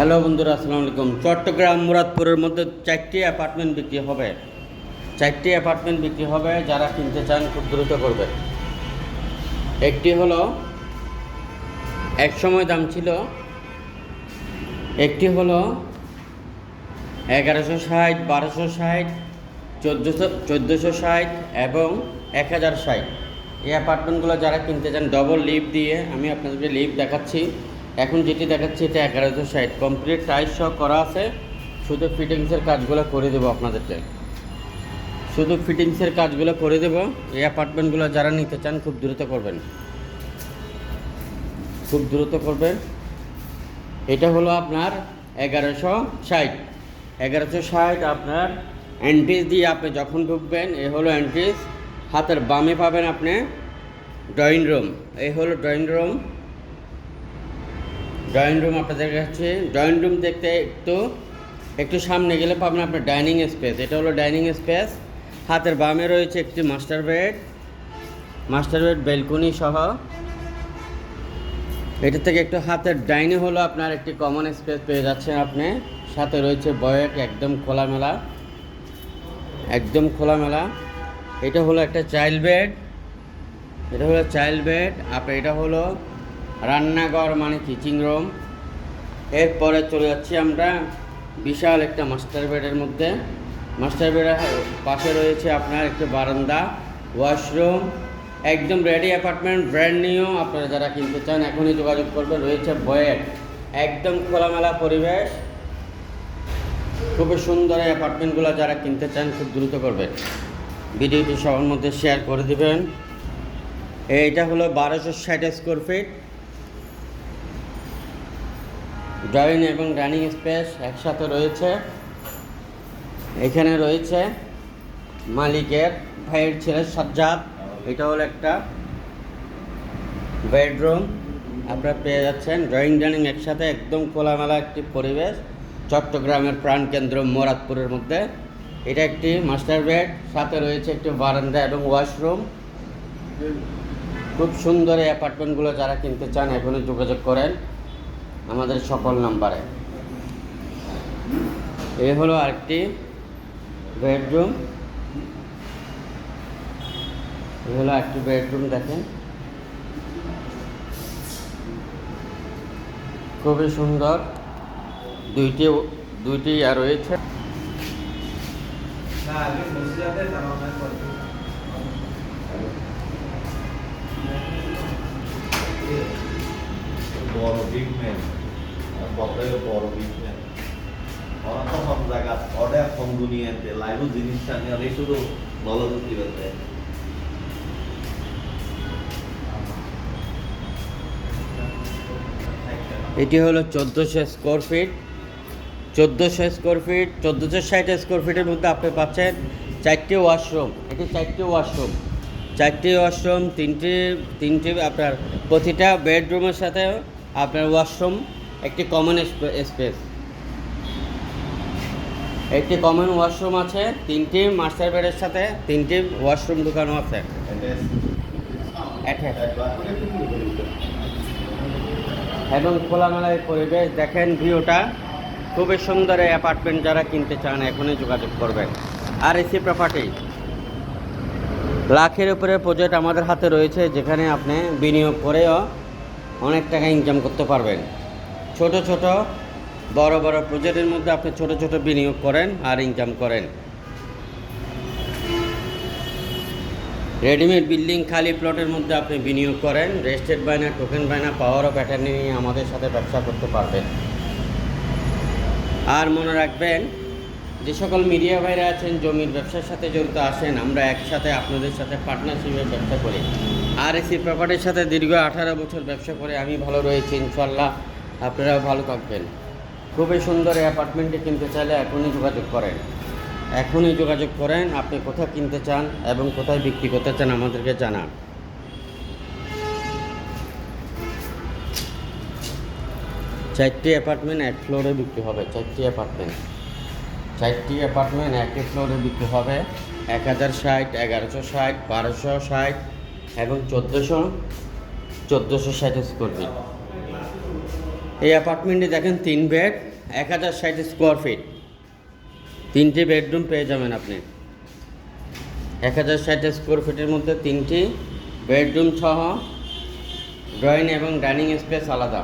Hello বন্ধুরা, আসসালামু আলাইকুম। চট্টগ্রাম মুরাদপুরের মধ্যে চারটি অ্যাপার্টমেন্ট বিক্রি হবে। চারটি অ্যাপার্টমেন্ট বিক্রি হবে, যারা কিনতে চান খুব দ্রুত করবে। একটি হলো এক সময় দাম ছিল, একটি হলো এগারোশো ষাট, বারোশো ষাট, চোদ্দোশো চোদ্দোশো ষাট এবং এক হাজার ষাট। এই অ্যাপার্টমেন্টগুলো যারা কিনতে চান ডবল লিফ দিয়ে, আমি আপনাদেরকে লিফ দেখাচ্ছি। এখন যেটি দেখাচ্ছি, এটা এগারোশো ষাট কমপ্লিট টাইস সহ করা আছে। শুধু ফিটিংসের কাজগুলো করে দেবো আপনাদেরকে। শুধু ফিটিংসের কাজগুলো করে দেবো। এই অ্যাপার্টমেন্টগুলো যারা নিতে চান, খুব দ্রুত করবেন। খুব দ্রুত করবেন। এটা হলো আপনার এগারোশো ষাট। এগারোশো ষাট আপনার অ্যান্টিস দিয়ে আপনি যখন ঢুকবেন, এ হলো অ্যান্টিস হাতের বামে পাবেন আপনি ড্রয়িং রুম এই হলো ড্রয়িং রুম ড্রয়িং রুম আপনাদের কাছে ড্রয়িং রুম দেখতে একটু একটু সামনে গেলে পাবেন আপনার ডাইনিং স্পেস এটা হলো ডাইনিং স্পেস হাতের বামে রয়েছে একটি master bed master bed balcony সহ। এটা থেকে একটু হাতের ডাইনে হলো আপনার একটি কমন স্পেস পেয়ে যাচ্ছেন আপনি। সাথে রয়েছে বয়েক, একদম খোলামেলা। একদম খোলামেলা। এটা হলো একটা চাইল্ড বেড এটা হলো চাইল্ড বেড আপনার এটা হলো রান্নাঘর মানে কিচিং রুম এরপরে চলে যাচ্ছি আমরা বিশাল একটা মাস্টার বেডের মধ্যে। মাস্টার বেডের পাশে রয়েছে আপনার একটি বারান্দা ওয়াশরুম একদম রেডি অ্যাপার্টমেন্ট ব্র্যান্ড নিউ আপনারা যারা কিনতে চান, এখনই যোগাযোগ করবেন। রয়েছে বয়েট একদম খোলামেলা পরিবেশ। খুবই সুন্দর এই অ্যাপার্টমেন্টগুলো যারা কিনতে চান, খুব দ্রুত করবেন। ভিডিওটি সবার মধ্যে শেয়ার করে দিবেন। এইটা হলো বারোশো ষাট স্কোয়ার ফিট ড্রয়িং এবং ডাইনিং স্পেস একসাথে রয়েছে। এখানে রয়েছে মালিকের, ভাইয়ের ছেলের সাজ্জাদ। এটা হলো একটা বেডরুম আপনারা পেয়ে যাচ্ছেন। ড্রয়িং ডাইনিং একসাথে একদম খোলামেলা একটি পরিবেশ। চট্টগ্রামের প্রাণকেন্দ্র মোরাদপুরের মধ্যে। এটা একটি মাস্টার বেড সাথে রয়েছে একটি বারান্দা এবং ওয়াশরুম খুব সুন্দর এই অ্যাপার্টমেন্টগুলো যারা কিনতে চান এখনই যোগাযোগ করেন। আমাদের সকল নাম্বারে। এই হলো আরেকটি বেডরুম। এই হলো একটি বেডরুম, দেখেন। খুবই সুন্দর। দুইটি দুইটি রয়েছে। বড় বড় ওরা তো সব জায়গা অডে এখন দুনিয়াতে লাইভ জিনিসটা নিয়ে অনেক শুধু এটি হলো চোদ্দোশো স্কোয়ার ফিট চোদ্দোশো স্কোয়ার ফিট চোদ্দোশো ষাট স্কোয়ার ফিটের মধ্যে আপনি পাচ্ছেন চারটি ওয়াশরুম এটি চারটি ওয়াশরুম চারটি ওয়াশরুম তিনটি তিনটি আপনার প্রতিটা বেডরুমের সাথে আপনার ওয়াশরুম, একটি কমন স্পেস একটি কমন ওয়াশরুম আছে, তিনটি মাস্টার বেডের সাথে, তিনটি ওয়াশরুম ঢুকানো আছে। এবং খোলামেলায় পরিবেশ, দেখেন ভিউটা। খুবই সুন্দর এই অ্যাপার্টমেন্ট যারা কিনতে চান, এখনই যোগাযোগ করবেন। আর এসি প্রপার্টি লাখের উপরে প্রজেক্ট আমাদের হাতে রয়েছে, যেখানে আপনি বিনিয়োগ করেও অনেক টাকা ইনকাম করতে পারবেন। ছোট ছোট, বড় বড় প্রজেক্টের মধ্যে আপনি ছোট ছোট বিনিয়োগ করেন আর ইনকাম করেন। রেডিমেড বিল্ডিং খালি প্লটের মধ্যে আপনি বিনিয়োগ করেন। রেস্টেড বায়না টোকেন বায়না পাওয়ার অফ অ্যাটার্নি নিয়ে আমাদের সাথে ব্যবসা করতে পারবেন। আর মনে রাখবেন যে সকল মিডিয়া ভাইরা আছেন, জমির ব্যবসার সাথে জড়িত আসেন আমরা একসাথে আপনাদের সাথে পার্টনারশিপে ব্যবসা করি। আর এসি প্রপার্টির সাথে দীর্ঘ আঠারো বছর ব্যবসা করে আমি ভালো রয়েছি ইনশাল্লাহ আপনারাও ভালো থাকবেন। খুবই সুন্দর এই অ্যাপার্টমেন্টটি কিনতে চাইলে এখনই যোগাযোগ করেন। এখনই যোগাযোগ করেন, আপনি কোথায় কিনতে চান এবং কোথায় বিক্রি করতে চান আমাদেরকে জানান। চারটি অ্যাপার্টমেন্ট এক ফ্লোরে বিক্রি হবে, চারটি অ্যাপার্টমেন্ট চারটি অ্যাপার্টমেন্ট একই ফ্লোরে বিক্রি হবে। এক হাজার ষাট, এগারোশো ষাট, বারোশো ষাট এবং চোদ্দোশো চোদ্দোশো ষাট স্কোয়ার ফিট এই অ্যাপার্টমেন্টে দেখেন তিন বেড এক হাজার ষাট স্কোয়ার ফিট তিনটি বেডরুম পেয়ে যাবেন আপনি। এক হাজার ষাট স্কোয়ার ফিটের মধ্যে তিনটি বেডরুম সহ ড্রয়িং এবং ডাইনিং স্পেস আলাদা।